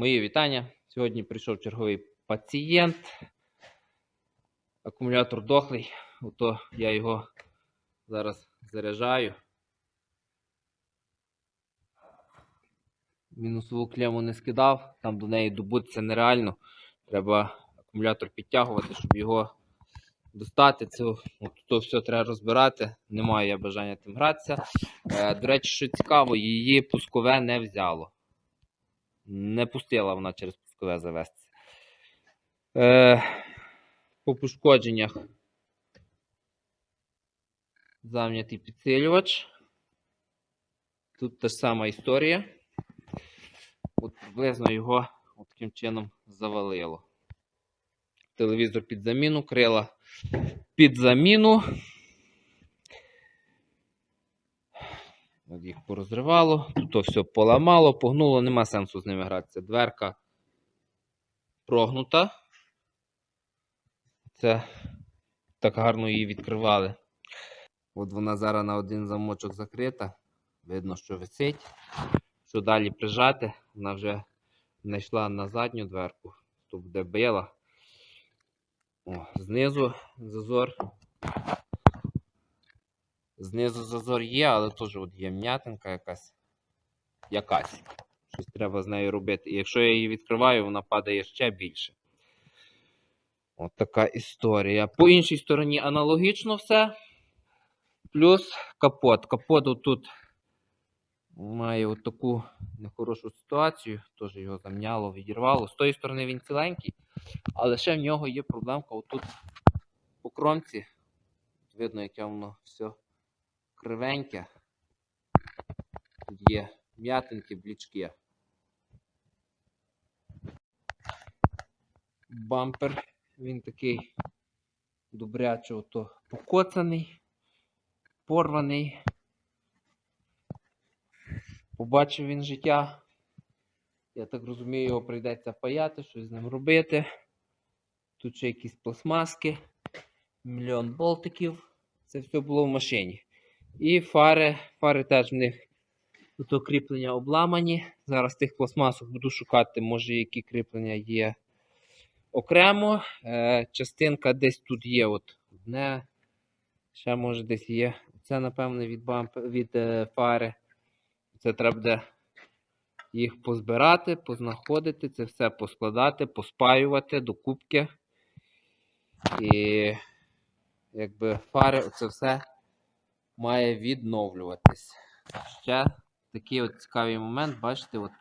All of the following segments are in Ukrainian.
Мої вітання. Сьогодні прийшов черговий пацієнт. Акумулятор дохлий, ото я його зараз заряджаю. Мінусову клему не скидав, там до неї добутися нереально. Треба акумулятор підтягувати, щоб його достати. Це то все треба розбирати. Немає я бажання тим гратися. Е, до речі, що цікаво, її пускове не взяло. Не пустила вона через пускове завестися. Е, по пошкодженнях зам'ятий підсилювач. Тут та ж сама історія. От приблизно його таким чином завалило. Телевізор під заміну, крила під заміну. От їх порозривало, тут все поламало, погнуло, нема сенсу з ними гратися. Дверка прогнута. Це так гарно її відкривали. От вона зараз на один замочок закрита. Видно, що висить. Що далі прижати, вона вже знайшла на задню дверку, тут де била. О, знизу зазор. Знизу зазор є, але теж от є м'ятинка якась. Якась. Щось треба з нею робити. І якщо я її відкриваю, вона падає ще більше. От така історія. По іншій стороні аналогічно все. Плюс капот. Капот тут має от таку нехорошу ситуацію. Теж його замняло, відірвало. З тої сторони він ціленький, але ще в нього є проблемка отут по кромці. Видно, яке воно все кривеньке. Тут є м'ятинки, блічки. Бампер, він такий добряче ото покоцаний, порваний. Побачив він життя. Я так розумію, його прийдеться паяти, щось з ним робити. Тут ще якісь пластмаски, мільйон болтиків. Це все було в машині. І фари. Фари теж в них тут кріплення обламані. Зараз тих пластмасок буду шукати, може, які кріплення є окремо. Е, частинка десь тут є. От одне. Ще може десь є. Це, напевно, від, бамп... від е, фари. Це треба буде їх позбирати, познаходити, це все поскладати, поспаювати до кубки. І якби фари, це все має відновлюватись. Ще такий от цікавий момент, бачите, от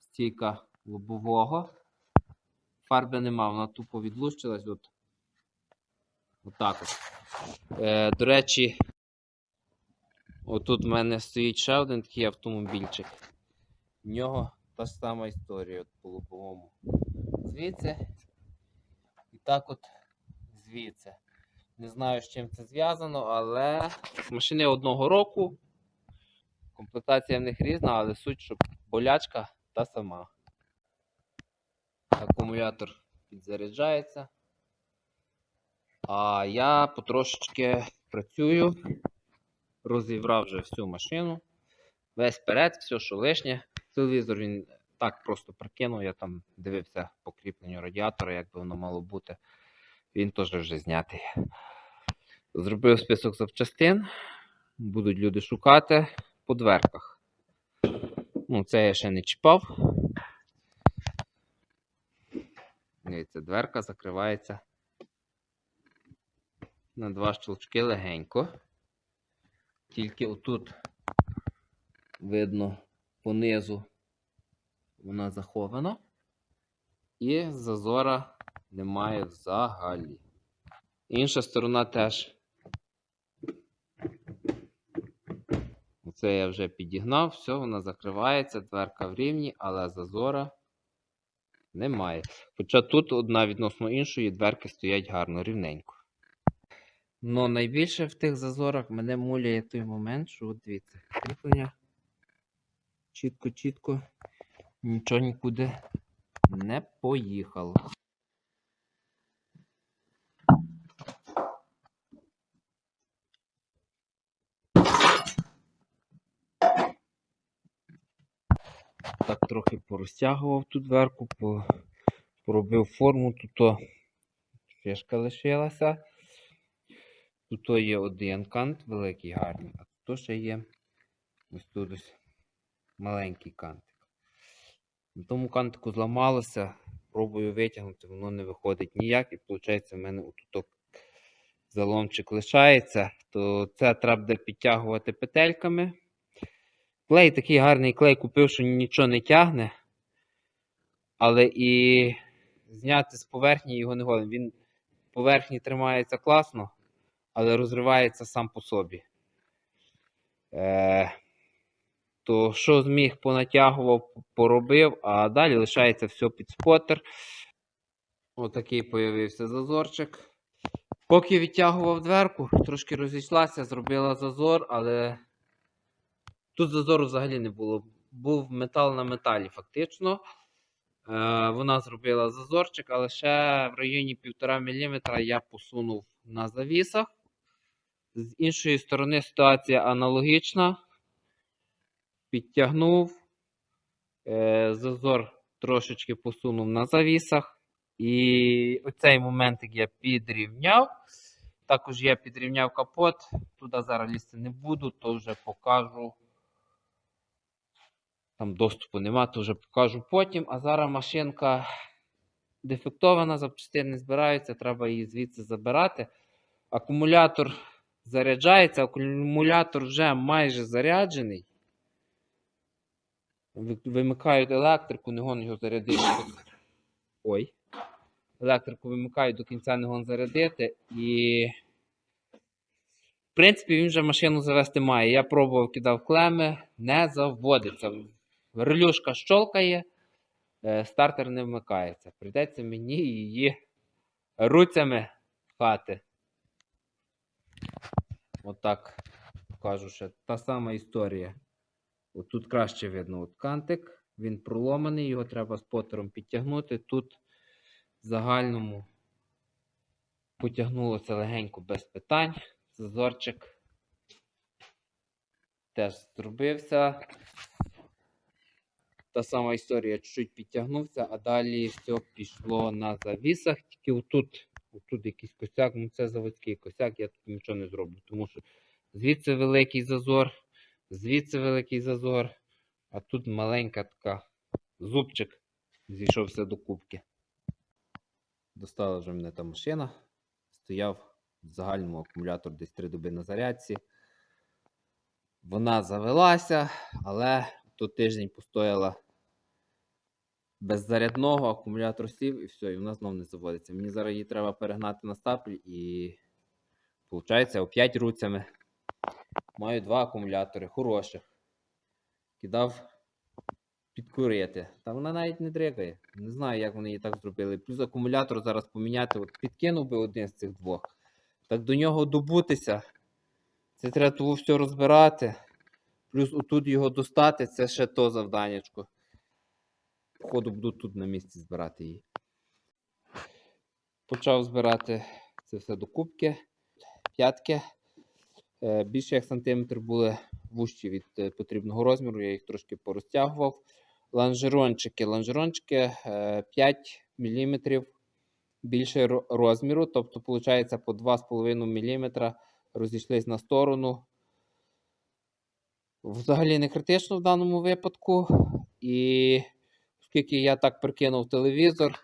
стійка лобового. Фарби нема, вона тупо відлущилась. От, Отак от. Е, до речі, отут в мене стоїть ще один такий автомобільчик. В нього та сама історія от по лобовому. Звідси і так от звідси. Не знаю, з чим це зв'язано, але машини одного року. Комплектація в них різна, але суть, що болячка та сама. Акумулятор підзаряджається. А я потрошечки працюю, розібрав вже всю машину. Весь перед, все, що лишнє. Телевізор він так просто прикинув, я там дивився по кріпленню радіатора, як би воно мало бути. Він теж вже знятий. Зробив список запчастин. Будуть люди шукати по дверках. Ну, це я ще не чіпав. Дивіться, дверка закривається на два щелчки легенько. Тільки отут видно понизу вона захована. І зазора немає взагалі. Інша сторона теж. Оце я вже підігнав, все, вона закривається, дверка в рівні, але зазора немає. Хоча тут одна відносно іншої дверки стоять гарно, рівненько. Но найбільше в тих зазорах мене муляє той момент, що от дивіться, кріплення чітко-чітко нічого нікуди не поїхало. Так трохи порозтягував ту дверку, поробив форму, тут фішка лишилася. Тут є один кант великий, гарний, а тут ще є ось тут ось маленький кантик. На тому кантику зламалося, пробую витягнути, воно не виходить ніяк, і виходить, в мене отут заломчик лишається, то це треба буде підтягувати петельками. Клей такий гарний клей купив, що нічого не тягне. Але і зняти з поверхні його не годен. Він поверхні тримається класно, але розривається сам по собі. Е, то що зміг, понатягував, поробив, а далі лишається все під спотер. Отакий появився зазорчик. Поки відтягував дверку, трошки розійшлася, зробила зазор, але тут зазору взагалі не було. Був метал на металі, фактично. Е, вона зробила зазорчик, але ще в районі 1,5 мм я посунув на завісах. З іншої сторони ситуація аналогічна. Підтягнув, е, зазор трошечки посунув на завісах. І оцей моментик я підрівняв. Також я підрівняв капот. Туди зараз лізти не буду, то вже покажу. Там доступу нема, то вже покажу потім. А зараз машинка дефектована, запчастини не збираються, треба її звідси забирати. Акумулятор заряджається, акумулятор вже майже заряджений. Вимикають електрику, не гон його зарядити. Ой. Електрику вимикають до кінця не гон зарядити. І. В принципі, він вже машину завести має. Я пробував, кидав клеми, не заводиться. Релюшка щолкає, е, стартер не вмикається. Прийдеться мені її руцями пхати. Отак покажу ще. Та сама історія. От тут краще видно от кантик, він проломаний, його треба спотером підтягнути. Тут в загальному потягнулося легенько без питань. Зазорчик теж зробився. Та сама історія, чуть-чуть підтягнувся, а далі все пішло на завісах. Тільки отут, отут якийсь косяк, ну це заводський косяк, я тут нічого не зроблю. Тому що звідси великий зазор, звідси великий зазор, а тут маленька така зубчик зійшовся до кубки. Достала вже мене та машина. Стояв в загальному акумулятор десь 3 доби на зарядці. Вона завелася, але тут тиждень постояла без зарядного, акумулятор сів і все, і вона знов не заводиться. Мені зараз її треба перегнати на стапель і виходить опять руцями. Маю два акумулятори хороших. Кидав підкурити. Та вона навіть не дригає. Не знаю, як вони її так зробили. Плюс акумулятор зараз поміняти. От підкинув би один з цих двох. Так до нього добутися. Це треба того все розбирати. Плюс отут його достати, це ще то завданнячко. Походу буду тут на місці збирати її. Почав збирати це все до кубки. П'ятки. Е, Більше як сантиметр були вущі від е, потрібного розміру, я їх трошки порозтягував. Ланжерончики. Ланжерончики е, 5 мм більше розміру, тобто, виходить, по 2,5 мм розійшлись на сторону. Взагалі не критично в даному випадку. І оскільки я так прикинув телевізор,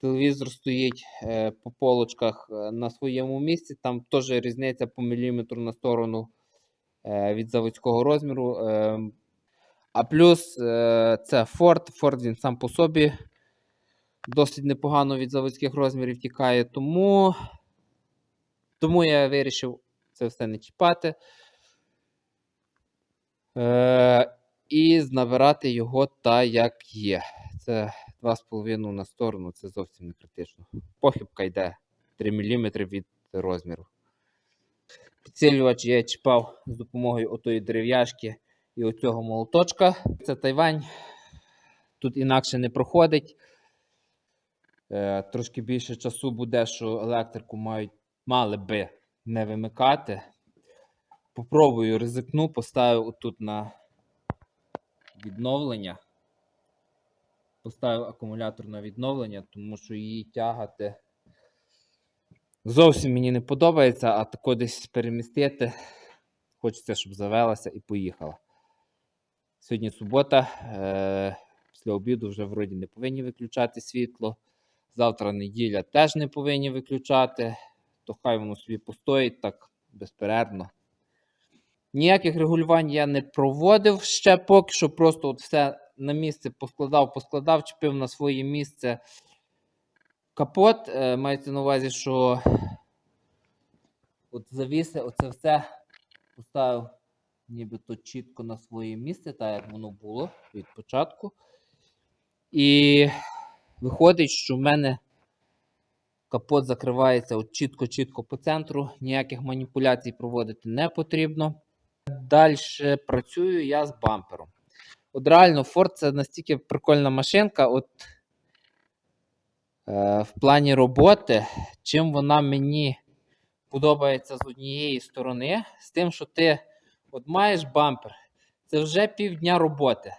телевізор стоїть е, по полочках е, на своєму місці, там теж різниця по міліметру на сторону е, від заводського розміру. Е, а плюс е, це Ford. Ford він сам по собі досить непогано від заводських розмірів тікає. Тому, тому я вирішив це все не чіпати. Е, і набирати його та як є. Це 2,5 на сторону, це зовсім не критично. Похибка йде 3 мм від розміру. Підсилювач я чіпав з допомогою отої дерев'яшки і оцього молоточка. Це Тайвань. Тут інакше не проходить. Е, трошки більше часу буде, що електрику мають, мали би не вимикати. Попробую ризикну, поставив отут на відновлення. поставив акумулятор на відновлення, тому що її тягати зовсім мені не подобається, а тако десь перемістити. Хочеться, щоб завелася і поїхала. Сьогодні субота. Е- після обіду вже вроді не повинні виключати світло. Завтра неділя теж не повинні виключати, то хай воно собі постоїть так безперервно. Ніяких регулювань я не проводив ще поки що, просто от все на місце поскладав, поскладав, чіпив на своє місце капот. Е, мається на увазі, що от завіси, оце все поставив нібито чітко на своє місце, так як воно було від початку. І виходить, що в мене капот закривається от чітко-чітко по центру, ніяких маніпуляцій проводити не потрібно. Далі працюю я з бампером. От реально, Ford це настільки прикольна машинка. От е, в плані роботи, чим вона мені подобається з однієї сторони, з тим, що ти от маєш бампер, це вже півдня роботи.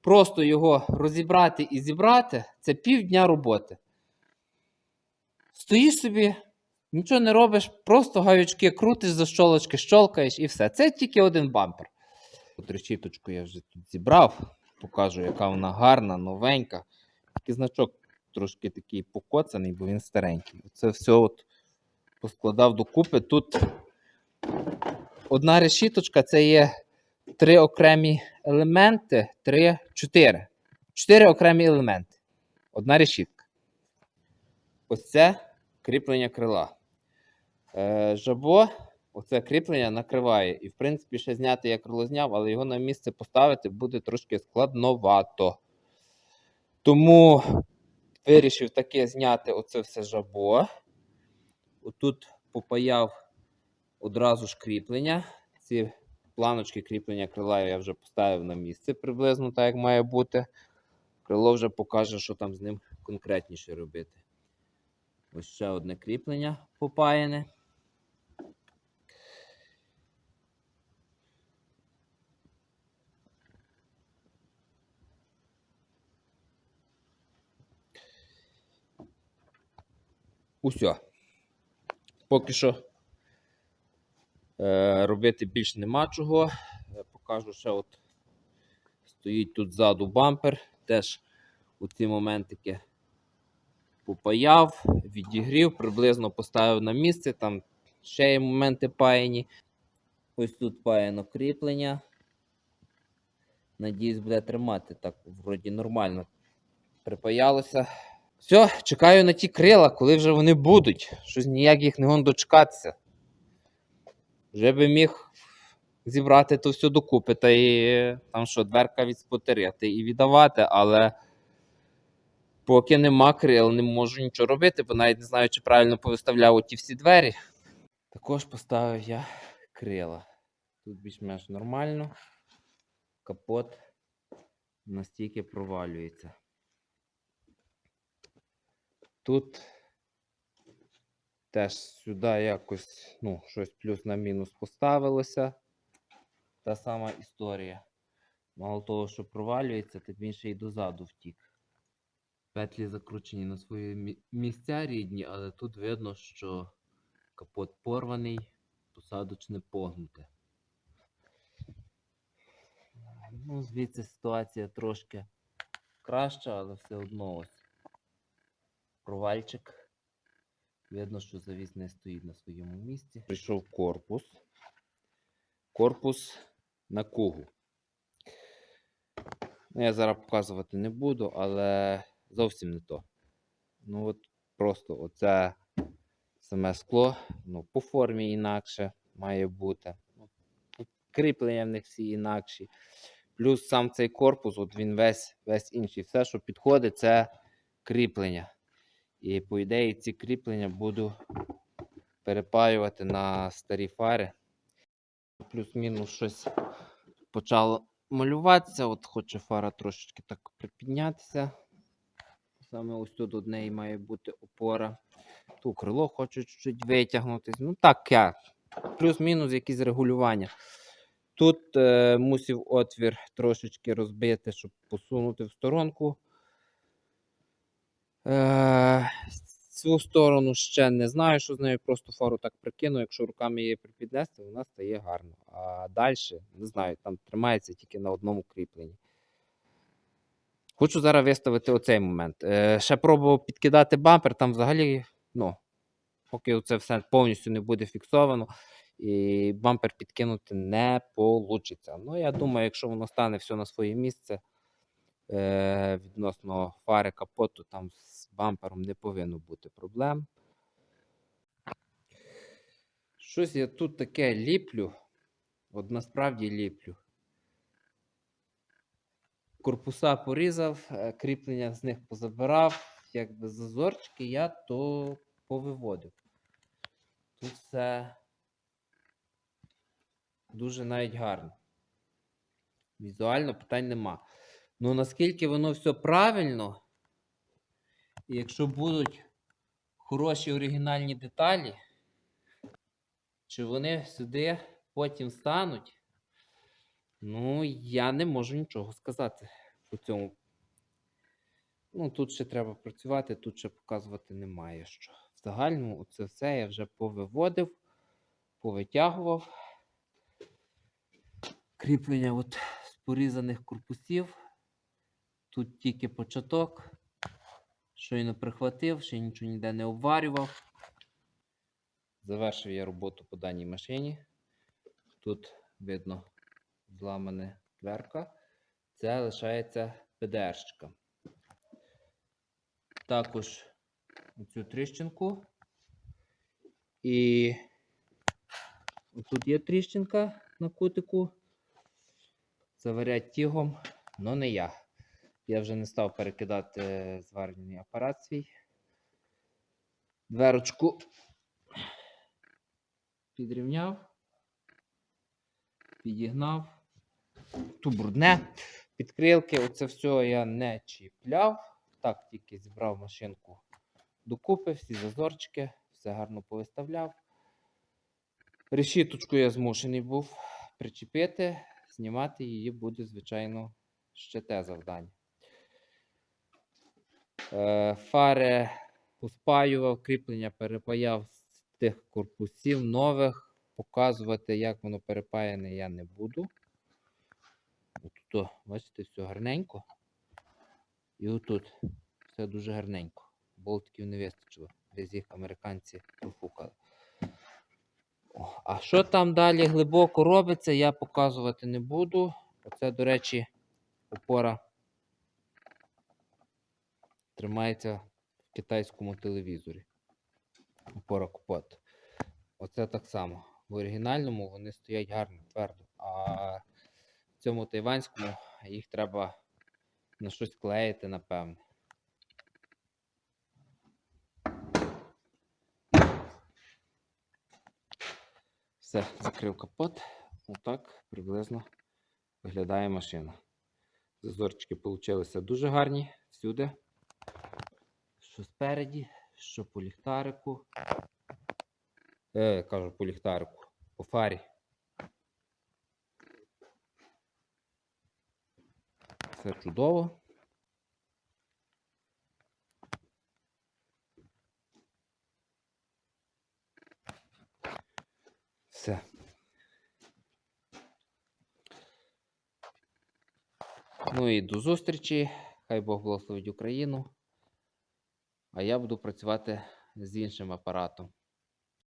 Просто його розібрати і зібрати це півдня роботи. Стоїш собі, нічого не робиш, просто гаючки крутиш за щолочки, щолкаєш і все. Це тільки один бампер. От решіточку я вже тут зібрав, покажу, яка вона гарна, новенька. Такий значок трошки такий покоцаний, бо він старенький. Це все от поскладав докупи. Тут одна решіточка це є три окремі елементи, три, чотири. Чотири окремі елементи. Одна решітка. Ось це кріплення крила. Е, жабо, оце кріплення накриває. І, в принципі, ще зняти я крило зняв, але його на місце поставити буде трошки складновато. Тому вирішив таке зняти оце все жабо. Отут попаяв одразу ж кріплення. Ці планочки кріплення крила я вже поставив на місце приблизно так, як має бути. Крило вже покаже, що там з ним конкретніше робити. Ось ще одне кріплення попаяне. Усьо. Поки що е, робити більш нема чого. Е, Покажу ще от стоїть тут ззаду бампер. Теж у ці моментики попаяв, відігрів, приблизно поставив на місце. Там ще є моменти паяні. Ось тут паяно кріплення. Надіюсь, буде тримати. Так, вроді нормально припаялося. Все, чекаю на ті крила, коли вже вони будуть. Щось ніяк їх не гон дочекатися. Вже би міг зібрати то все докупи, та і там що, дверка відспотерити і віддавати, але поки нема крил, не можу нічого робити, бо навіть не знаю, чи правильно повиставляв оті всі двері. Також поставив я крила. Тут більш-менш нормально. Капот настільки провалюється. Тут теж сюди якось ну, щось плюс на мінус поставилося. Та сама історія. Мало того, що провалюється, тим він ще й дозаду втік. Петлі закручені на свої місця рідні, але тут видно, що капот порваний, посадочне погнуте. Ну, звідси ситуація трошки краща, але все одно ось провальчик. Видно, що завіс не стоїть на своєму місці. Прийшов корпус. Корпус на кугу. Ну, я зараз показувати не буду, але зовсім не то. Ну, от просто оце саме скло, ну, по формі інакше має бути. Ну, Кріплення в них всі інакші. Плюс сам цей корпус, от він весь, весь інший. Все, що підходить, це кріплення. І по ідеї ці кріплення буду перепаювати на старі фари. Плюс-мінус щось почало малюватися. От хоче фара трошечки так припіднятися. Саме ось тут од неї має бути опора. Ту крило хочу чуть-чуть витягнутись. Ну так, я. Плюс-мінус якісь регулювання. Тут е, мусив отвір трошечки розбити, щоб посунути в сторонку Е, цю сторону ще не знаю, що з нею просто фару так прикину. Якщо руками її припіднести, вона стає гарно. А далі, не знаю, там тримається тільки на одному кріпленні. Хочу зараз виставити оцей момент. Е, ще пробував підкидати бампер, там взагалі, ну, поки це все повністю не буде фіксовано, і бампер підкинути не вийде. Ну, я думаю, якщо воно стане все на своє місце е, відносно фари капоту, там з бампером не повинно бути проблем. Щось я тут таке ліплю. От насправді ліплю. Корпуса порізав, е, кріплення з них позабирав. Якби зазорчики я то повиводив. Тут все дуже навіть гарно. Візуально питань нема. Ну наскільки воно все правильно, і якщо будуть хороші оригінальні деталі, чи вони сюди потім стануть, ну, я не можу нічого сказати по цьому. Ну, тут ще треба працювати, тут ще показувати немає що. В загальному це все я вже повиводив, повитягував. Кріплення от порізаних корпусів. Тут тільки початок. Щойно прихватив, ще нічого ніде не обварював. Завершив я роботу по даній машині. Тут видно зламана дверка. Це лишається ПДРщика. Також оцю тріщинку. І тут є тріщинка на кутику. Заварять тігом, але не я. Я вже не став перекидати зварювальний апарат свій. Дверочку підрівняв, підігнав. Ту брудне. Підкрилки, оце все я не чіпляв. Так, тільки зібрав машинку докупи, всі зазорчики, все гарно повиставляв. Решіточку я змушений був причепити, знімати її буде, звичайно, ще те завдання. Е, Фари поспаював, кріплення перепаяв з тих корпусів нових. Показувати, як воно перепаяне, я не буду. Тут, бачите, все гарненько. І отут все дуже гарненько. Болтиків не вистачило. Десь їх американці профукали. А що там далі глибоко робиться, я показувати не буду. Оце, до речі, опора тримається в китайському телевізорі. Опора капот. Оце так само. В оригінальному вони стоять гарно, твердо. А в цьому тайванському їх треба на щось клеїти, напевне. Все, закрив капот. Отак приблизно виглядає машина. Зазорчики получилися дуже гарні всюди. Що спереді, що по ліхтарику. Е, кажу по ліхтарику, по фарі. Все чудово. Все. Ну і до зустрічі. Хай Бог благословить Україну. А я буду працювати з іншим апаратом.